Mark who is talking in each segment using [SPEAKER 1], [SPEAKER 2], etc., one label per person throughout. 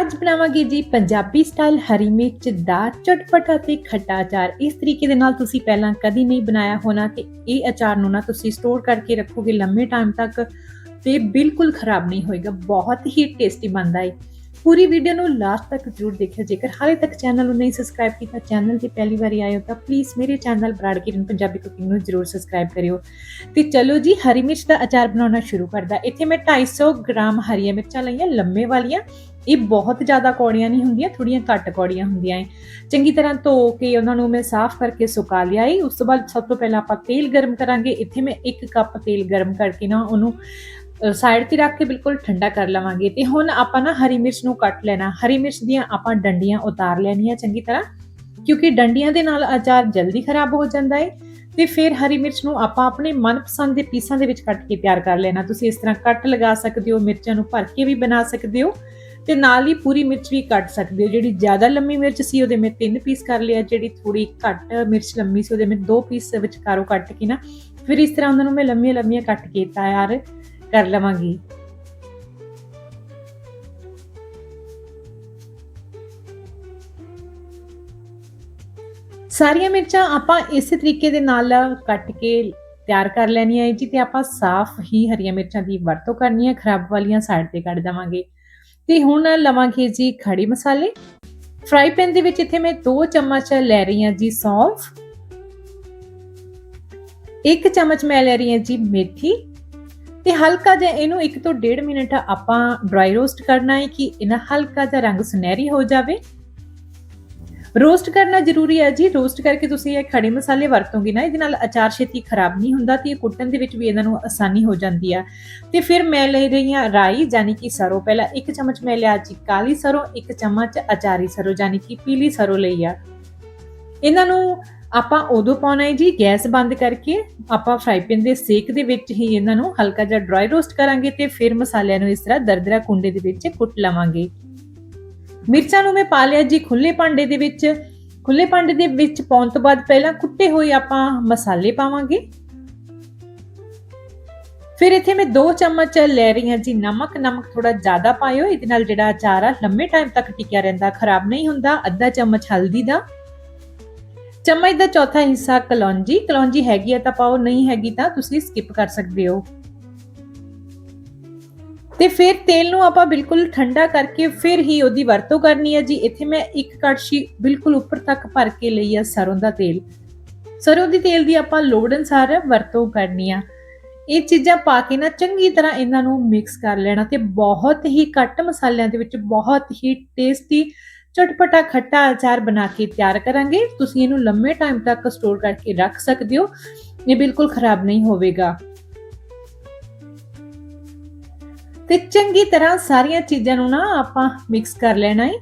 [SPEAKER 1] ਅੱਜ ਬਣਾਵਾਂਗੇ ਜੀ ਪੰਜਾਬੀ ਸਟਾਈਲ ਹਰੀ ਮਿਰਚ ਦਾ ਚਟਪਟਾ ਤੇ ਖੱਟਾ ਅਚਾਰ। ਇਸ ਤਰੀਕੇ ਦੇ ਨਾਲ ਤੁਸੀਂ ਪਹਿਲਾਂ ਕਦੀ ਨਹੀਂ ਬਣਾਇਆ ਹੋਣਾ ਤੇ ਇਹ ਅਚਾਰ ਨੂੰ ਨਾ ਤੁਸੀਂ ਸਟੋਰ ਕਰਕੇ ਰੱਖੋਗੇ ਲੰਮੇ ਟਾਈਮ ਤੱਕ ਤੇ ਬਿਲਕੁਲ ਖਰਾਬ ਨਹੀਂ ਹੋਏਗਾ, ਬਹੁਤ ਹੀ ਟੇਸਟੀ ਬਣਦਾ ਹੈ ਪੂਰੀ ਵੀਡੀਓ ਨੂੰ ਲਾਸਟ ਤੱਕ ਜ਼ਰੂਰ ਦੇਖਿਓ। ਜੇਕਰ ਹਾਲੇ ਤੱਕ ਚੈਨਲ ਨੂੰ ਨਹੀਂ ਸਬਸਕ੍ਰਾਈਬ ਕੀਤਾ ਚੈਨਲ ਤੇ ਪਹਿਲੀ ਵਾਰੀ ਆਏ ਹੋ ਤਾਂ ਪਲੀਜ਼ ਮੇਰੇ ਚੈਨਲ ਬਰਾੜ ਕਿਰਨ ਪੰਜਾਬੀ ਕੁਕਿੰਗ ਨੂੰ ਜ਼ਰੂਰ ਸਬਸਕ੍ਰਾਈਬ ਕਰਿਓ। ਤੇ ਚਲੋ ਜੀ, ਹਰੀ ਮਿਰਚ ਦਾ ਅਚਾਰ ਬਣਾਉਣਾ ਸ਼ੁਰੂ ਕਰਦਾ। ਇੱਥੇ ਮੈਂ 250 ਗ੍ਰਾਮ ਹਰੀਆਂ ਮਿਰਚਾਂ ਲਈਆਂ, ਲੰਮੇ ਵਾਲੀਆਂ। ਇਹ ਬਹੁਤ ਜ਼ਿਆਦਾ ਕੌੜੀਆਂ ਨਹੀਂ ਹੁੰਦੀਆਂ ਥੋੜੀਆਂ ਘੱਟ ਕੌੜੀਆਂ ਹੁੰਦੀਆਂ ਏ ਚੰਗੀ ਤਰ੍ਹਾਂ ਧੋ ਕੇ ਉਹਨਾਂ ਨੂੰ ਮੈਂ ਸਾਫ਼ ਕਰਕੇ ਸੁਕਾ ਲਿਆ ਏ। ਉਸ ਤੋਂ ਬਾਅਦ ਸਭ ਤੋਂ ਪਹਿਲਾਂ ਆਪਾਂ ਤੇਲ ਗਰਮ ਕਰਾਂਗੇ। ਇੱਥੇ ਮੈਂ 1 ਕੱਪ ਤੇਲ ਗਰਮ ਕਰਕੇ ਨਾ ਉਹਨੂੰ ਸਾਈਡ ਤੇ ਰੱਖ ਕੇ ਬਿਲਕੁਲ ਠੰਡਾ ਕਰ ਲਵਾਂਗੇ ਤੇ ਹੁਣ ਆਪਾਂ ਨਾ ਹਰੀ ਮਿਰਚ ਨੂੰ ਕੱਟ ਲੈਣਾ। ਹਰੀ ਮਿਰਚ ਦੀਆਂ ਆਪਾਂ ਡੰਡੀਆਂ ਉਤਾਰ ਲੈਣੀਆਂ ਚੰਗੀ ਤਰ੍ਹਾਂ, ਕਿਉਂਕਿ ਡੰਡੀਆਂ ਦੇ ਨਾਲ ਅਚਾਰ ਜਲਦੀ ਖਰਾਬ ਹੋ ਜਾਂਦਾ ਹੈ ਤੇ ਫਿਰ ਹਰੀ ਮਿਰਚ ਨੂੰ ਆਪਾਂ ਆਪਣੇ ਮਨਪਸੰਦ ਦੇ ਪੀਸਾਂ ਦੇ ਵਿੱਚ ਕੱਟ ਕੇ ਤਿਆਰ ਕਰ ਲੈਣਾ। ਤੁਸੀਂ ਇਸ ਤਰ੍ਹਾਂ ਕੱਟ ਲਗਾ ਸਕਦੇ ਹੋ, ਮਿਰਚਾਂ ਨੂੰ ਭਰ ਕੇ ਵੀ ਬਣਾ ਸਕਦੇ ਹੋ ਤੇ ਨਾਲ ਹੀ ਪੂਰੀ ਮਿਰਚ ਵੀ ਕੱਟ ਸਕਦੇ ਹੋ। ਜਿਹੜੀ ਜ਼ਿਆਦਾ ਲੰਮੀ ਮਿਰਚ ਸੀ ਉਹਦੇ ਮੈਂ ਤਿੰਨ ਪੀਸ ਕਰ ਲਿਆ, ਜਿਹੜੀ ਥੋੜੀ ਘੱਟ ਮਿਰਚ ਲੰਮੀ ਸੀ ਉਹਦੇ ਮੈਂ ਦੋ ਪੀਸ ਵਿਚਕਾਰੋਂ ਕੱਟ ਕੇ ਨਾ, ਫਿਰ ਇਸ ਤਰ੍ਹਾਂ ਉਹਨਾਂ ਨੂੰ ਮੈਂ ਲੰਮੀਆਂ ਲੰਮੀਆਂ ਕੱਟ ਕੇ ਤਿਆਰ ਕਰ ਲਵਾਂਗੀ। ਸਾਰੀਆਂ ਮਿਰਚਾਂ ਆਪਾਂ ਇਸੇ ਤਰੀਕੇ ਦੇ ਨਾਲ ਕੱਟ ਕੇ ਤਿਆਰ ਕਰ ਲੈਣੀਆਂ ਹੈ ਜੀ ਤੇ ਆਪਾਂ ਸਾਫ਼ ਹੀ ਹਰੀਆਂ ਮਿਰਚਾਂ ਦੀ ਵਰਤੋਂ ਕਰਨੀ ਹੈ ਖਰਾਬ ਵਾਲੀਆਂ ਸਾਈਡ ਤੇ ਕੱਢ ਦੇਵਾਂਗੇ। ਤੇ ਹੁਣ ਲਵਾਂਗੇ ਜੀ ਖੜੀ ਮਸਾਲੇ। ਫਰਾਈ ਪੈਨ ਦੇ ਵਿੱਚ ਇੱਥੇ ਮੈਂ 2 ਚਮਚ ਲੈ ਰਹੀ ਹਾਂ ਜੀ ਸੌਂਫ 1 ਚਮਚ ਮੈਂ ਲੈ ਰਹੀ ਹਾਂ ਜੀ ਮੇਥੀ। ਤੇ ਹਲਕਾ ਜਿਹਾ ਇਹਨੂੰ 1 ਤੋਂ 1.5 ਮਿੰਟ ਆਪਾਂ ਡਰਾਈ ਰੋਸਟ ਕਰਨਾ ਹੈ ਕਿ ਇਹਨਾਂ ਹਲਕਾ ਜਿਹਾ ਰੰਗ ਸੁਨਹਿਰੀ ਹੋ ਜਾਵੇ। ਰੋਸਟ ਕਰਨਾ ਜ਼ਰੂਰੀ ਹੈ ਜੀ ਰੋਸਟ ਕਰਕੇ ਤੁਸੀਂ ਇਹ ਖੜੇ ਮਸਾਲੇ ਵਰਤੋਗੇ ਨਾ, ਇਹਦੇ ਨਾਲ ਅਚਾਰ ਛੇਤੀ ਖਰਾਬ ਨਹੀਂ ਹੁੰਦਾ ਤੇ ਇਹ ਕੁੱਟਣ ਦੇ ਵਿੱਚ ਵੀ ਇਹਨਾਂ ਨੂੰ ਆਸਾਨੀ ਹੋ ਜਾਂਦੀ ਆ। ਤੇ ਫਿਰ ਮੈਂ ਲੈ ਰਹੀ ਹਾਂ ਰਾਈ, ਯਾਨੀ ਕਿ ਸਰੋਂ। ਪਹਿਲਾਂ ਇੱਕ ਚਮਚ ਮੈਂ ਲਿਆ ਜੀ ਕਾਲੀ ਸਰੋਂ, ਇੱਕ ਚਮਚ ਅਚਾਰੀ ਸਰੋਂ, ਯਾਨੀ ਕਿ ਪੀਲੀ ਸਰੋਂ ਲਈ ਆ। ਇਹਨਾਂ ਨੂੰ ਆਪਾਂ ਉਦੋਂ ਪਾਉਣਾ ਹੈ ਜੀ, ਗੈਸ ਬੰਦ ਕਰਕੇ ਆਪਾਂ ਫਰਾਈ ਪੈਨ ਦੇ ਸੇਕ ਦੇ ਵਿੱਚ ਹੀ ਇਹਨਾਂ ਨੂੰ ਹਲਕਾ ਜਿਹਾ ਡਰਾਈ ਰੋਸਟ ਕਰਾਂਗੇ ਤੇ ਫਿਰ ਮਸਾਲਿਆਂ ਨੂੰ ਇਸ ਤਰ੍ਹਾਂ ਦਰਦਰਾ ਕੁੰਡੇ ਦੇ ਵਿੱਚ ਕੁੱਟ ਲਵਾਂਗੇ। ਮਿਰਚਾਂ ਨੂੰ ਮੈਂ ਪਾ ਲਿਆ ਜੀ ਖੁੱਲੇ ਭਾਂਡੇ ਦੇ ਵਿੱਚ। ਖੁੱਲੇ ਭਾਂਡੇ ਦੇ ਵਿੱਚ ਪਾਉਣ ਤੋਂ ਬਾਅਦ ਪਹਿਲਾਂ ਕੁੱਟੇ ਹੋਏ ਆਪਾਂ ਮਸਾਲੇ ਪਾਵਾਂਗੇ। ਫਿਰ ਇੱਥੇ ਮੈਂ 2 ਚਮਚ ਲੈ ਰਹੀ ਹਾਂ ਜੀ, ਨਮਕ ਨਮਕ ਥੋੜਾ ਜ਼ਿਆਦਾ ਪਾਇਓ, ਇਹਦੇ ਨਾਲ ਜਿਹੜਾ ਅਚਾਰ ਆ ਲੰਮੇ ਟਾਈਮ ਤੱਕ ਟਿਕਿਆ ਰਹਿੰਦਾ, ਖਰਾਬ ਨਹੀਂ ਹੁੰਦਾ, ਅੱਧਾ ਚਮਚ ਹਲਦੀ ਦਾ। ਚਮਚ ਦਾ ਚੌਥਾ ਹਿੱਸਾ ਕਲੌਂਜੀ। ਕਲੌਂਜੀ ਹੈਗੀ ਹੈ ਤਾਂ ਪਾਓ, ਨਹੀਂ ਹੈਗੀ ਤਾਂ ਤੁਸੀਂ ਸਕਿਪ ਕਰ ਸਕਦੇ ਹੋ। ਤੇ ਫਿਰ ਤੇਲ ਨੂੰ ਆਪਾਂ ਬਿਲਕੁਲ ਠੰਡਾ ਕਰਕੇ ਫਿਰ ਹੀ ਉਹਦੀ ਵਰਤੋਂ ਕਰਨੀ ਹੈ ਜੀ। ਇੱਥੇ ਮੈਂ ਇੱਕ ਕੜਛੀ ਬਿਲਕੁਲ ਉੱਪਰ ਤੱਕ ਭਰ ਕੇ ਲਈ ਆ ਸਰੋਂ ਦਾ ਤੇਲ। ਸਰੋਂ ਦੀ ਤੇਲ ਦੀ ਆਪਾਂ ਲੋੜ ਅਨਸਾਰ ਵਰਤੋਂ ਕਰਨੀ ਆ। ਇਹ ਚੀਜ਼ਾਂ ਪਾ ਕੇ ਨਾ ਚੰਗੀ ਤਰ੍ਹਾਂ ਇਹਨਾਂ ਨੂੰ ਮਿਕਸ ਕਰ ਲੈਣਾ ਤੇ ਬਹੁਤ ਹੀ ਘੱਟ ਮਸਾਲਿਆਂ ਦੇ ਵਿੱਚ ਬਹੁਤ ਹੀ ਟੇਸਟੀ ਚਟਪਟਾ ਖੱਟਾ ਅਚਾਰ ਬਣਾ ਕੇ ਤਿਆਰ ਕਰਾਂਗੇ। ਤੁਸੀਂ ਇਹਨੂੰ ਲੰਮੇ ਟਾਈਮ ਤੱਕ ਸਟੋਰ ਕਰਕੇ ਰੱਖ ਸਕਦੇ ਹੋ। ਇਹ ਬਿਲਕੁਲ ਖਰਾਬ ਨਹੀਂ ਹੋਵੇਗਾ। ਤੇ ਚੰਗੀ ਤਰ੍ਹਾਂ ਸਾਰੀਆਂ ਚੀਜ਼ਾਂ ਨੂੰ ਨਾ ਆਪਾਂ ਮਿਕਸ ਕਰ ਲੈਣਾ ਹੈ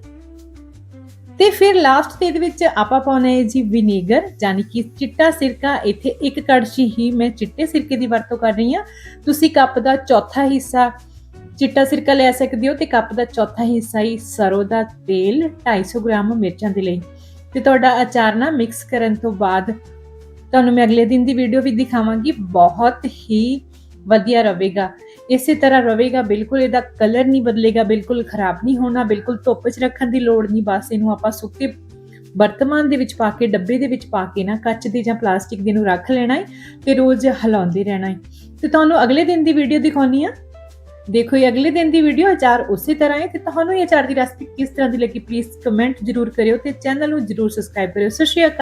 [SPEAKER 1] ਤੇ ਫਿਰ ਲਾਸਟ ਤੇ ਇਹਦੇ ਵਿੱਚ ਆਪਾਂ ਪਾਉਣਾ ਹੈ ਜੀ ਵਿਨੀਗਰ ਯਾਨੀ ਕਿ ਚਿੱਟਾ ਸਿਰਕਾ। ਇੱਥੇ ਇੱਕ ਕੜਛੀ ਹੀ ਮੈਂ ਚਿੱਟੇ ਸਿਰਕੇ ਦੀ ਵਰਤੋਂ ਕਰ ਰਹੀ ਹਾਂ। ਤੁਸੀਂ ਕੱਪ ਦਾ ਚੌਥਾ ਹਿੱਸਾ ਚਿੱਟਾ ਸਿਰਕਾ ਲੈ ਸਕਦੇ ਹੋ ਤੇ ਕੱਪ ਦਾ ਚੌਥਾ ਹਿੱਸਾ ਹੀ ਸਰੋਂ ਦਾ ਤੇਲ 250 ਗ੍ਰਾਮ ਮਿਰਚਾਂ ਦੇ ਲਈ। ਤੇ ਤੁਹਾਡਾ ਅਚਾਰ ਨਾ ਮਿਕਸ ਕਰਨ ਤੋਂ ਬਾਅਦ ਤੁਹਾਨੂੰ ਮੈਂ ਅਗਲੇ ਦਿਨ ਦੀ ਵੀਡੀਓ ਵੀ ਦਿਖਾਵਾਂਗੀ। ਬਹੁਤ ਹੀ ਵਧੀਆ ਰਹੇਗਾ ਇਸੇ ਤਰ੍ਹਾਂ ਰਹੇਗਾ ਬਿਲਕੁਲ ਇਹਦਾ ਕਲਰ ਨਹੀਂ ਬਦਲੇਗਾ, ਬਿਲਕੁਲ ਖਰਾਬ ਨਹੀਂ ਹੋਣਾ, ਬਿਲਕੁਲ ਧੁੱਪ 'ਚ ਰੱਖਣ ਦੀ ਲੋੜ ਨਹੀਂ, ਬਸ ਇਹਨੂੰ ਆਪਾਂ ਸੁੱਕੇ ਵਰਤਮਾਨ ਦੇ ਵਿੱਚ ਪਾ ਕੇ, ਡੱਬੇ ਦੇ ਵਿੱਚ ਪਾ ਕੇ ਨਾ, ਕੱਚ ਦੇ ਜਾਂ ਪਲਾਸਟਿਕ ਦੇ ਨੂੰ ਰੱਖ ਲੈਣਾ ਹੈ ਤੇ ਰੋਜ਼ ਹਿਲਾਉਂਦੇ ਰਹਿਣਾ ਹੈ ਤੇ ਤੁਹਾਨੂੰ ਅਗਲੇ ਦਿਨ ਦੀ ਵੀਡੀਓ ਦਿਖਾਉਣੀ ਆ। ਦੇਖੋ ਇਹ ਅਗਲੇ ਦਿਨ ਦੀ ਵੀਡੀਓ ਅਚਾਰ ਉਸੇ ਤਰ੍ਹਾਂ ਹੈ ਤੇ ਤੁਹਾਨੂੰ ਇਹ ਅਚਾਰ ਦੀ ਰੈਸਪੀ ਕਿਸ ਤਰ੍ਹਾਂ ਦੀ ਲੱਗੀ ਪਲੀਜ਼ ਕਮੈਂਟ ਜ਼ਰੂਰ ਕਰਿਓ ਤੇ ਚੈਨਲ ਨੂੰ ਜ਼ਰੂਰ ਸਬਸਕ੍ਰਾਈਬ ਕਰਿਓ। ਸਤਿ ਸ਼੍ਰੀ ਅਕਾਲ।